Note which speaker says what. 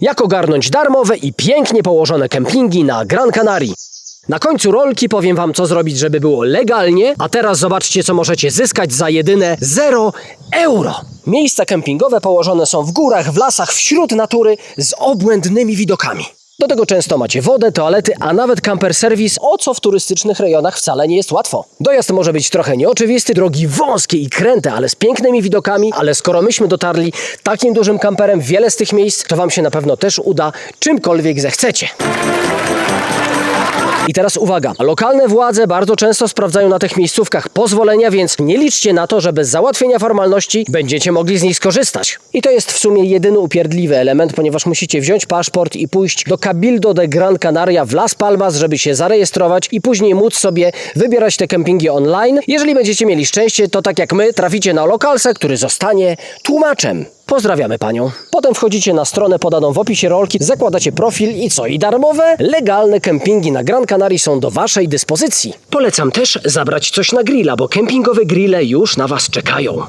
Speaker 1: Jak ogarnąć darmowe i pięknie położone kempingi na Gran Canaria. Na końcu rolki powiem wam, co zrobić, żeby było legalnie, a teraz zobaczcie, co możecie zyskać za jedyne 0 euro. Miejsca kempingowe położone są w górach, w lasach, wśród natury z obłędnymi widokami. Do tego często macie wodę, toalety, a nawet camper service, o co w turystycznych rejonach wcale nie jest łatwo. Dojazd może być trochę nieoczywisty, drogi wąskie i kręte, ale z pięknymi widokami, ale skoro myśmy dotarli takim dużym kamperem wiele z tych miejsc, to wam się na pewno też uda czymkolwiek zechcecie. I teraz uwaga, lokalne władze bardzo często sprawdzają na tych miejscówkach pozwolenia, więc nie liczcie na to, że bez załatwienia formalności będziecie mogli z nich skorzystać. I to jest w sumie jedyny upierdliwy element, ponieważ musicie wziąć paszport i pójść do Cabildo de Gran Canaria w Las Palmas, żeby się zarejestrować i później móc sobie wybierać te kempingi online. Jeżeli będziecie mieli szczęście, to tak jak my, traficie na lokalsa, który zostanie tłumaczem. Pozdrawiamy panią. Potem wchodzicie na stronę podaną w opisie rolki, zakładacie profil i co? I darmowe, legalne kempingi na Gran Canaria są do waszej dyspozycji. Polecam też zabrać coś na grilla, bo kempingowe grille już na was czekają.